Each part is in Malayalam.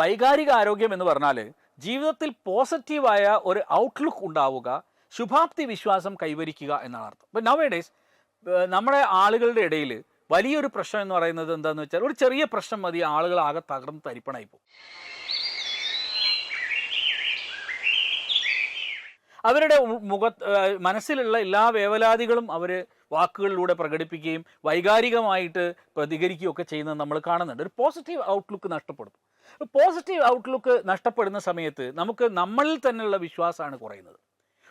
വൈകാരിക ആരോഗ്യം എന്ന് പറഞ്ഞാൽ ജീവിതത്തിൽ പോസിറ്റീവായ ഒരു ഔട്ട്ലുക്ക് ഉണ്ടാവുക ശുഭാപ്തി വിശ്വാസം കൈവരിക്കുക എന്നാണ് അർത്ഥം. ഇപ്പം നവ ഡേയ്സ് നമ്മുടെ ആളുകളുടെ ഇടയിൽ വലിയൊരു പ്രശ്നം എന്ന് പറയുന്നത് എന്താണെന്ന് വെച്ചാൽ ഒരു ചെറിയ പ്രശ്നം മതി ആളുകൾ ആകെ തകർന്ന് തരിപ്പണായി പോകും. അവരുടെ മുഖ മനസ്സിലുള്ള എല്ലാ വേവലാതികളും അവർ വാക്കുകളിലൂടെ പ്രകടിപ്പിക്കുകയും വൈകാരികമായിട്ട് പ്രതികരിക്കുകയൊക്കെ ചെയ്യുന്നത് നമ്മൾ കാണുന്നുണ്ട്. ഒരു പോസിറ്റീവ് ഔട്ട്ലുക്ക് നഷ്ടപ്പെടും പോസിറ്റീവ് ഔട്ട്ലുക്ക് നഷ്ടപ്പെടുന്ന സമയത്ത് നമുക്ക് നമ്മളിൽ തന്നെയുള്ള വിശ്വാസമാണ് കുറയുന്നത്.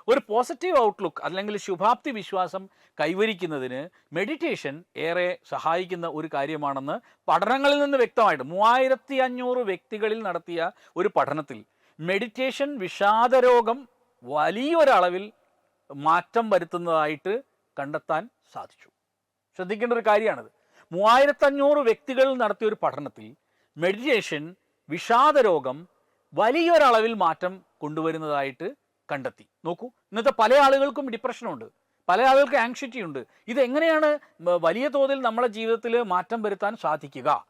ഒരു പോസിറ്റീവ് ഔട്ട്ലുക്ക് അല്ലെങ്കിൽ ശുഭാപ്തി വിശ്വാസം കൈവരിക്കുന്നതിന് മെഡിറ്റേഷൻ ഏറെ സഹായിക്കുന്ന ഒരു കാര്യമാണെന്ന് പഠനങ്ങളിൽ നിന്ന് വ്യക്തമായിട്ട് മൂവായിരത്തി അഞ്ഞൂറ് വ്യക്തികളിൽ നടത്തിയ ഒരു പഠനത്തിൽ മെഡിറ്റേഷൻ വിഷാദരോഗം വലിയൊരളവിൽ മാറ്റം വരുത്തുന്നതായിട്ട് കണ്ടെത്താൻ സാധിച്ചു. ശ്രദ്ധിക്കേണ്ട ഒരു കാര്യമാണിത്. മൂവായിരത്തഞ്ഞൂറ് വ്യക്തികൾ നടത്തിയ ഒരു പഠനത്തിൽ മെഡിറ്റേഷൻ വിഷാദരോഗം വലിയൊരളവിൽ മാറ്റം കൊണ്ടുവരുന്നതായിട്ട് കണ്ടെത്തി. നോക്കൂ ഇന്നത്തെ പല ആളുകൾക്കും ഡിപ്രഷനുണ്ട്. പല ആളുകൾക്ക് ആങ്ഷൈറ്റി ഉണ്ട് ഇതെങ്ങനെയാണ് വലിയ തോതിൽ നമ്മളെ ജീവിതത്തിൽ മാറ്റം വരുത്താൻ സാധിക്കുക?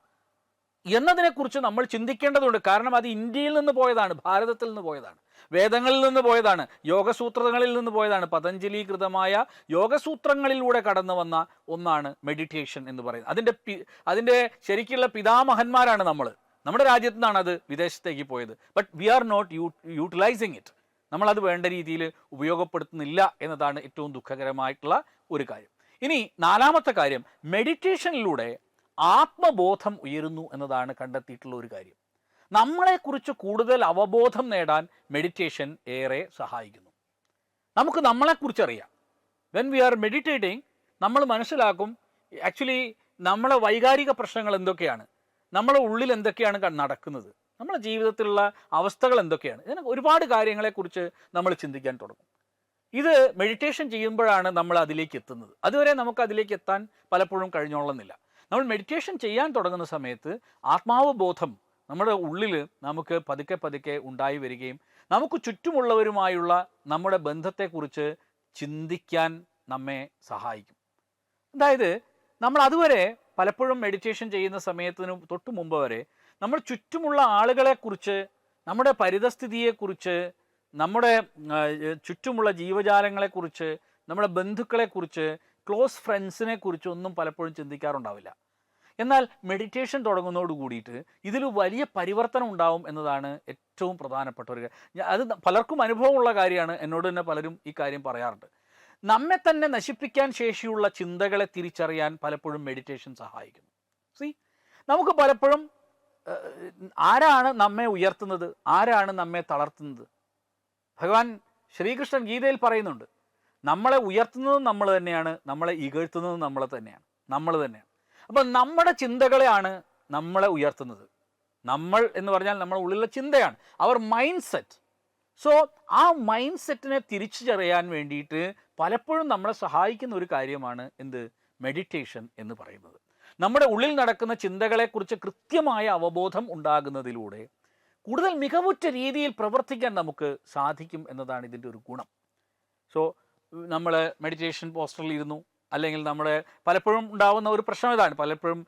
എന്നതിനെക്കുറിച്ച് നമ്മൾ ചിന്തിക്കേണ്ടതുണ്ട്. കാരണം അത് ഇന്ത്യയിൽ നിന്ന് പോയതാണ് ഭാരതത്തിൽ നിന്ന് പോയതാണ്. വേദങ്ങളിൽ നിന്ന് പോയതാണ് യോഗസൂത്രങ്ങളിൽ നിന്ന് പോയതാണ്. പതഞ്ജലീകൃതമായ യോഗസൂത്രങ്ങളിലൂടെ കടന്നു വന്ന ഒന്നാണ് മെഡിറ്റേഷൻ എന്ന് പറയുന്നത്. അതിന്റെ പി അതിന്റെ ശരിക്കുള്ള പിതാമഹന്മാരാണ് നമ്മൾ. നമ്മുടെ രാജ്യത്തു നിന്നാണ് അത് വിദേശത്തേക്ക് പോയത്. But we are not you utilising it നമ്മളത് വേണ്ട രീതിയിൽ ഉപയോഗപ്പെടുത്തുന്നില്ല എന്നതാണ് ഏറ്റവും ദുഃഖകരമായിട്ടുള്ള ഒരു കാര്യം. ഇനി നാലാമത്തെ കാര്യം മെഡിറ്റേഷനിലൂടെ ആത്മബോധം ഉയരുന്നു എന്നതാണ് കണ്ടെത്തിയിട്ടുള്ള ഒരു കാര്യം. നമ്മളെക്കുറിച്ച് കൂടുതൽ അവബോധം നേടാൻ മെഡിറ്റേഷൻ ഏറെ സഹായിക്കുന്നു. നമുക്ക് നമ്മളെക്കുറിച്ച് അറിയാം. വെൻ വി ആർ മെഡിറ്റേറ്റിംഗ് നമ്മൾ മനസ്സിലാക്കും ആക്ച്വലി നമ്മളെ വൈകാരിക പ്രശ്നങ്ങൾ എന്തൊക്കെയാണ്? നമ്മളെ ഉള്ളിൽ എന്തൊക്കെയാണ് നടക്കുന്നത്? നമ്മുടെ ജീവിതത്തിലുള്ള അവസ്ഥകൾ എന്തൊക്കെയാണ്? ഇതിന് ഒരുപാട് കാര്യങ്ങളെക്കുറിച്ച് നമ്മൾ ചിന്തിക്കാൻ തുടങ്ങും. ഇത് മെഡിറ്റേഷൻ ചെയ്യുമ്പോഴാണ് നമ്മൾ അതിലേക്ക് എത്തുന്നത്. അതുവരെ നമുക്ക് അതിലേക്ക് എത്താൻ പലപ്പോഴും കഴിഞ്ഞോളുന്നില്ല. നമ്മൾ മെഡിറ്റേഷൻ ചെയ്യാൻ തുടങ്ങുന്ന സമയത്ത് ആത്മാവബോധം നമ്മുടെ ഉള്ളിൽ നമുക്ക് പതുക്കെ പതുക്കെ ഉണ്ടായി വരികയും നമുക്ക് ചുറ്റുമുള്ളവരുമായുള്ള നമ്മുടെ ബന്ധത്തെക്കുറിച്ച് ചിന്തിക്കാൻ നമ്മെ സഹായിക്കും. അതായത് നമ്മൾ അതുവരെ പലപ്പോഴും മെഡിറ്റേഷൻ ചെയ്യുന്ന സമയത്തിന് തൊട്ട് മുമ്പ് വരെ നമ്മൾ ചുറ്റുമുള്ള ആളുകളെക്കുറിച്ച് നമ്മുടെ പരിതസ്ഥിതിയെക്കുറിച്ച് നമ്മുടെ ചുറ്റുമുള്ള ജീവജാലങ്ങളെക്കുറിച്ച് നമ്മുടെ ബന്ധുക്കളെക്കുറിച്ച് ക്ലോസ് ഫ്രണ്ട്സിനെ കുറിച്ചൊന്നും പലപ്പോഴും ചിന്തിക്കാറുണ്ടാവില്ല. എന്നാൽ മെഡിറ്റേഷൻ തുടങ്ങുന്നതോട് കൂടിയിട്ട് ഇതിൽ വലിയ പരിവർത്തനം ഉണ്ടാവും എന്നതാണ് ഏറ്റവും പ്രധാനപ്പെട്ട ഒരു. അത് പലർക്കും അനുഭവമുള്ള കാര്യമാണ് എന്നോട് തന്നെ പലരും ഈ കാര്യം പറയാറുണ്ട്. നമ്മെ തന്നെ നശിപ്പിക്കാൻ ശേഷിയുള്ള ചിന്തകളെ തിരിച്ചറിയാൻ പലപ്പോഴും മെഡിറ്റേഷൻ സഹായിക്കുന്നു. സി നമുക്ക് പലപ്പോഴും ആരാണ് നമ്മെ ഉയർത്തുന്നത്? ആരാണ് നമ്മെ തളർത്തുന്നത്? ഭഗവാൻ ശ്രീകൃഷ്ണൻ ഗീതയിൽ പറയുന്നുണ്ട് നമ്മളെ ഉയർത്തുന്നതും നമ്മൾ തന്നെയാണ് നമ്മളെ ഇകഴ്ത്തുന്നതും നമ്മളെ തന്നെയാണ് നമ്മൾ തന്നെയാണ്. അപ്പം നമ്മുടെ ചിന്തകളെയാണ് നമ്മളെ ഉയർത്തുന്നത്. നമ്മൾ എന്ന് പറഞ്ഞാൽ നമ്മുടെ ഉള്ളിലുള്ള ചിന്തയാണ് അവർ മൈൻഡ് സെറ്റ് സോ ആ മൈൻഡ് സെറ്റിനെ തിരിച്ചറിയാൻ വേണ്ടിയിട്ട് പലപ്പോഴും നമ്മളെ സഹായിക്കുന്ന ഒരു കാര്യമാണ് എന്ത്? മെഡിറ്റേഷൻ എന്ന് പറയുന്നത്. നമ്മുടെ ഉള്ളിൽ നടക്കുന്ന ചിന്തകളെക്കുറിച്ച് കൃത്യമായ അവബോധം ഉണ്ടാകുന്നതിലൂടെ കൂടുതൽ മികവുറ്റ രീതിയിൽ പ്രവർത്തിക്കാൻ നമുക്ക് സാധിക്കും എന്നതാണ് ഇതിന്റെ ഒരു ഗുണം. സോ നമ്മൾ മെഡിറ്റേഷൻ പോസ്റ്ററിൽ ഇരുന്നു. അല്ലെങ്കിൽ നമ്മുടെ പലപ്പോഴും ഉണ്ടാവുന്ന ഒരു പ്രശ്നം ഇതാണ്. പലപ്പോഴും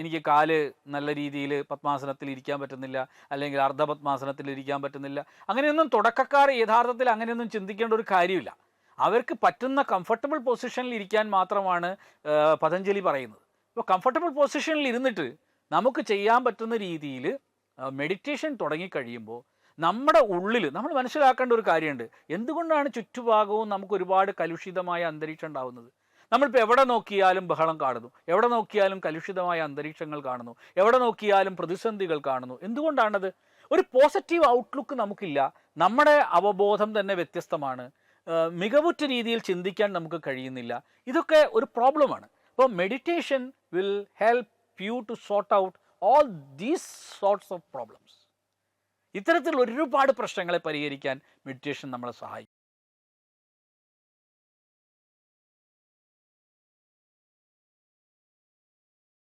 എനിക്ക് കാൽ നല്ല രീതിയിൽ പത്മാസനത്തിൽ ഇരിക്കാൻ പറ്റുന്നില്ല. അല്ലെങ്കിൽ അർദ്ധ പത്മാസനത്തിൽ ഇരിക്കാൻ പറ്റുന്നില്ല. അങ്ങനെയൊന്നും തുടക്കക്കാർ യഥാർത്ഥത്തിൽ അങ്ങനെയൊന്നും ചിന്തിക്കേണ്ട ഒരു കാര്യമില്ല. അവർക്ക് പറ്റുന്ന കംഫർട്ടബിൾ പൊസിഷനിൽ ഇരിക്കാൻ മാത്രമാണ് പതഞ്ജലി പറയുന്നത്. അപ്പോൾ കംഫർട്ടബിൾ പൊസിഷനിൽ ഇരുന്നിട്ട് നമുക്ക് ചെയ്യാൻ പറ്റുന്ന രീതിയിൽ മെഡിറ്റേഷൻ തുടങ്ങിക്കഴിയുമ്പോൾ നമ്മുടെ ഉള്ളിൽ നമ്മൾ മനസ്സിലാക്കേണ്ട ഒരു കാര്യമുണ്ട്. എന്തുകൊണ്ടാണ് ചുറ്റുഭാഗവും നമുക്ക് ഒരുപാട് കലുഷിതമായ അന്തരീക്ഷം ഉണ്ടാവുന്നത്? നമ്മളിപ്പോൾ എവിടെ നോക്കിയാലും ബഹളം കാണുന്നു. എവിടെ നോക്കിയാലും കലുഷിതമായ അന്തരീക്ഷങ്ങൾ കാണുന്നു. എവിടെ നോക്കിയാലും പ്രതിസന്ധികൾ കാണുന്നു. എന്തുകൊണ്ടാണത്? ഒരു പോസിറ്റീവ് ഔട്ട്ലുക്ക് നമുക്കില്ല. നമ്മുടെ അവബോധം തന്നെ വ്യത്യസ്തമാണ്. മികവുറ്റ രീതിയിൽ ചിന്തിക്കാൻ നമുക്ക് കഴിയുന്നില്ല. ഇതൊക്കെ ഒരു പ്രോബ്ലമാണ്. അപ്പോൾ meditation will help you to sort out all these sorts of problems ഇത്തരത്തിൽ ഒരുപാട് പ്രശ്നങ്ങളെ പരിഹരിക്കാൻ മെഡിറ്റേഷൻ നമ്മളെ സഹായിക്കും.